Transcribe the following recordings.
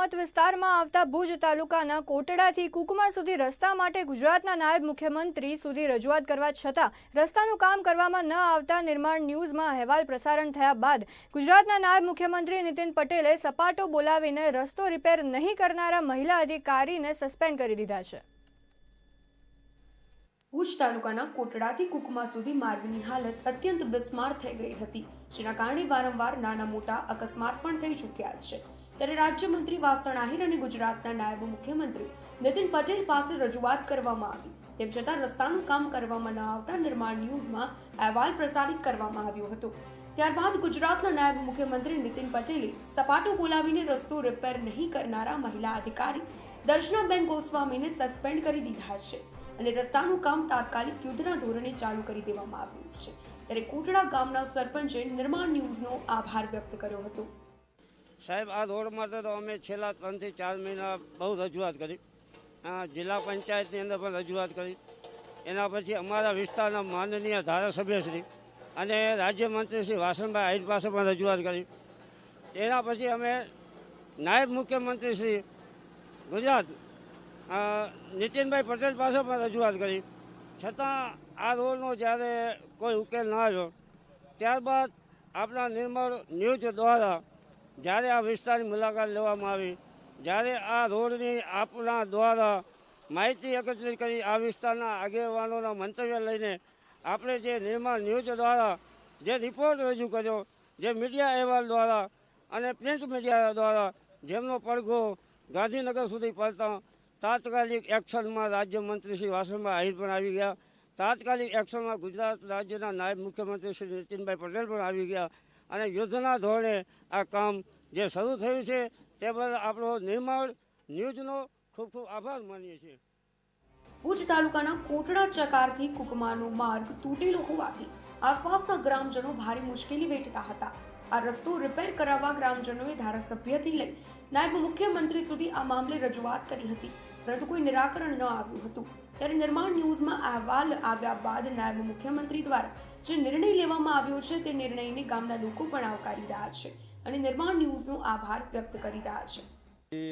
મત વિસ્તારમાં આવતા ભુજ તાલુકાના કોટડાથી કુકમા સુધી રસ્તા માટે ગુજરાતના નાયબ મુખ્યમંત્રી સુધી રજૂઆત કરવા છતાં રસ્તાનું કામ કરવામાં ન આવતા નિર્માણ ન્યૂઝમાં અહેવાલ પ્રસારણ થયા બાદ ગુજરાતના નાયબ મુખ્યમંત્રી નીતિન પટેલે સપાટો બોલાવીને રસ્તો રિપેર નહીં કરનારા મહિલા અધિકારીને સસ્પેન્ડ કરી દીધા છે. ભુજ તાલુકાના કોટડાથી કુકમા સુધી માર્ગની હાલત અત્યંત બિસ્માર થઈ ગઈ હતી, જેના કારણે વારંવાર નાના મોટા અકસ્માત પણ થઈ ચૂક્યા છે. ત્યારે રાજ્યમંત્રી વાસણ આહિર અને ગુજરાતના નાયબ મુખ્યમંત્રી નીતિન પટેલ પાસે રજૂઆત કરવામાં આવી. તેમ છતાં રસ્તાનું કામ કરવામાં ન આવતા નિર્માણ ન્યૂઝમાં અહેવાલ પ્રસારિત કરવામાં આવ્યો હતો. ત્યારબાદ ગુજરાતના નાયબ મુખ્યમંત્રી નીતિન પટેલે સપાટો બોલાવીને રસ્તો રિપેર નહીં કરનારા મહિલા અધિકારી દર્શનાબેન ગોસ્વામીને સસ્પેન્ડ કરી દીધા છે અને રસ્તાનું કામ તાત્કાલિક યુદ્ધના ધોરણે ચાલુ કરી દેવામાં આવ્યું છે. ત્યારે કોટડા ગામના સરપંચે નિર્માણ ન્યૂઝનો આભાર વ્યક્ત કર્યો હતો. સાહેબ, આ રોડ માટે તો અમે છેલ્લા ત્રણથી ચાર મહિના બહુ રજૂઆત કરી. જિલ્લા પંચાયતની અંદર પણ રજૂઆત કરી. એના પછી અમારા વિસ્તારના માનનીય ધારાસભ્યશ્રી અને રાજ્યમંત્રી શ્રી વાસણભાઈ આહિર પાસે પણ રજૂઆત કરી. એના પછી અમે નાયબ મુખ્યમંત્રી શ્રી ગુજરાત નીતિનભાઈ પટેલ પાસે પણ રજૂઆત કરી. છતાં આ રોડનો જ્યારે કોઈ ઉકેલ ન આવ્યો, ત્યારબાદ આપણા નિર્મળ ન્યૂઝ દ્વારા જ્યારે આ વિસ્તારની મુલાકાત લેવામાં આવી, જ્યારે આ રોડની આપણા દ્વારા માહિતી એકત્રિત કરી આ વિસ્તારના આગેવાનોના મંતવ્ય લઈને આપણે જે નિર્માણ ન્યૂઝ દ્વારા જે રિપોર્ટ રજૂ કર્યો, જે મીડિયા અહેવાલ દ્વારા અને પ્રિન્ટ મીડિયા દ્વારા જેમનો પડઘો ગાંધીનગર સુધી પડતા, તાત્કાલિક એક્શનમાં રાજ્યમંત્રી શ્રી વાસણભાઈ આહિર પણ આવી ગયા. તાત્કાલિક એક્શનમાં ગુજરાત રાજ્યના નાયબ મુખ્યમંત્રી શ્રી નીતિનભાઈ પટેલ પણ આવી ગયા. અને યુદ્ધના ધોરણે આ કામ જે શરૂ થયું છે, તે બદલ આપણો નિર્માણ ન્યૂઝનો ખૂબ ખૂબ આભાર માનીએ છીએ. ભુજ તાલુકાના કોટડા ચકારથી કુકમાનો માર્ગ તૂટેલો હોવાથી આસપાસના ગ્રામજનો ભારે મુશ્કેલી વેઠતા હતા. આ રસ્તો રિપેર કરાવવા ગ્રામજનોએ ધારાસભ્યથી લઈ નાયબ મુખ્યમંત્રી સુધી આ મામલે રજૂઆત કરી હતી. પરંતુ કોઈ નિરાકરણ ન આવ્યું હતું. ત્યારે નિર્માણ ન્યૂઝમાં અહેવાલ આવ્યા બાદ નાયબ મુખ્યમંત્રી દ્વારા જે નિર્ણય લેવામાં આવ્યો છે તે નિર્ણયને ગામના લોકો પણ આવકારી રહ્યા છે અને નિર્માણ ન્યૂઝનો આભાર વ્યક્ત કરી રહ્યા છે.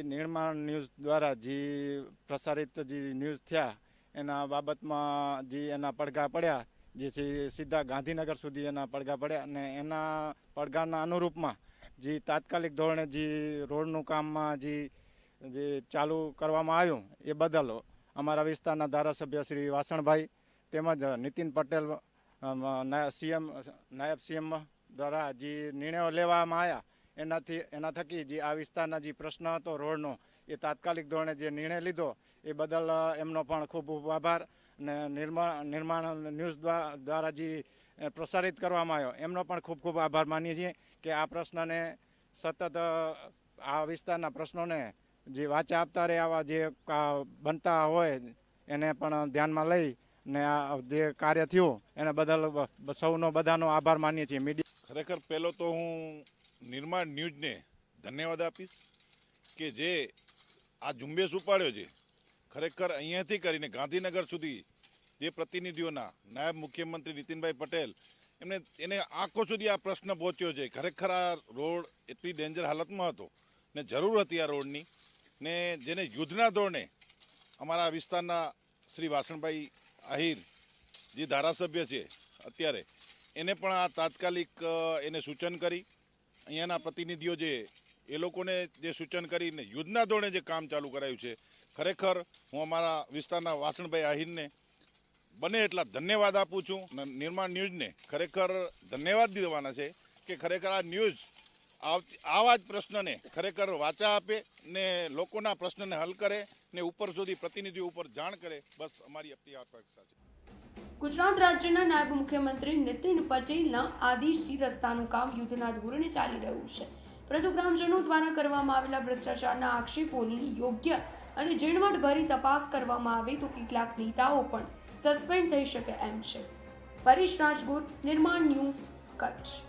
નિર્માણ ન્યૂઝ દ્વારા જે પ્રસારિત જે ન્યૂઝ થયા, એના બાબતમાં જે એના પડઘા પડ્યા, જે સીધા ગાંધીનગર સુધી એના પડઘા પડ્યા અને એના પડઘાના અનુરૂપમાં જે તાત્કાલિક ધોરણે જે રોડનું કામમાં જે જે ચાલુ કરવામાં આવ્યું એ બદલ અમારા વિસ્તારના ધારાસભ્ય શ્રી વાસણભાઈ તેમજ નીતિન પટેલ સીએમ, નાયબ સીએમ દ્વારા જે નિર્ણયો લેવામાં આવ્યા, એનાથી, એના થકી જે આ વિસ્તારના જે પ્રશ્ન હતો રોડનો, એ તાત્કાલિક ધોરણે જે નિર્ણય લીધો, એ બદલ એમનો પણ ખૂબ ખૂબ આભાર અને નિર્માણ નિર્માણ ન્યૂઝ દ્વા- દ્વારા જે પ્રસારિત કરવામાં આવ્યો, એમનો પણ ખૂબ ખૂબ આભાર માનીએ છીએ કે આ પ્રશ્નને સતત આ વિસ્તારના પ્રશ્નોને જે વાચા આપતા રહે, આવા જે બનતા હોય, એને પણ ધ્યાનમાં લઈ ને આ જે કાર્ય થયું, એને બદલ સૌનો બધાનો આભાર માનીએ છીએ. મીડિયા ખરેખર પહેલો તો હું નિર્માણ ન્યૂઝને ધન્યવાદ આપીશ કે જે આ ઝુંબેશ ઉપાડ્યો છે, ખરેખર અહીંયાથી કરીને ગાંધીનગર સુધી જે પ્રતિનિધિઓના, નાયબ મુખ્યમંત્રી નીતિનભાઈ પટેલ, એમને, એને આંખો સુધી આ પ્રશ્ન પહોંચ્યો છે. ખરેખર આ રોડ એટલી ડેન્જર હાલતમાં હતો ને જરૂર હતી આ રોડની ને જેને યુદ્ધના ધોરણે અમારા વિસ્તારના શ્રી વાસણભાઈ આહિર, જે ધારાસભ્ય છે અત્યારે, એને પણ આ તાત્કાલિક એને સૂચન કરી. અહીંયાના પ્રતિનિધિઓ જે, એ લોકોને જે સૂચન કરીને યુદ્ધના ધોરણે જે કામ ચાલુ કરાયું છે, ખરેખર હું અમારા વિસ્તારના વાસણભાઈ આહિરને બને એટલા ધન્યવાદ આપું છું નિર્માણ ન્યૂઝને ખરેખર ધન્યવાદ દેવાના છે કે ખરેખર આ ન્યૂઝ આવા જ પ્રશ્નને ખરેખર વાચા આપે ને લોકોના પ્રશ્નને હલ કરે ને ઉપર સુધી પ્રતિનિધિઓ ઉપર જાણ કરે, બસ અમારી આપણી અપેક્ષા છે. ગુજરાત રાજ્યના નાયબ મુખ્યમંત્રી નીતિન પટેલના આદેશથી રસ્તાનું કામ યુદ્ધના ધોરણે ચાલી રહ્યું છે. પરંતુ ગ્રામજનો દ્વારા કરવામાં આવેલા ભ્રષ્ટાચારના આક્ષેપોની યોગ્ય અને ઝીણવટભરી તપાસ કરવામાં આવે તો કેટલાક નેતાઓ પણ સસ્પેન્ડ થઈ શકે એમ છે. પરેશ રાજગોર, નિર્માણ ન્યૂઝ કચ્છ.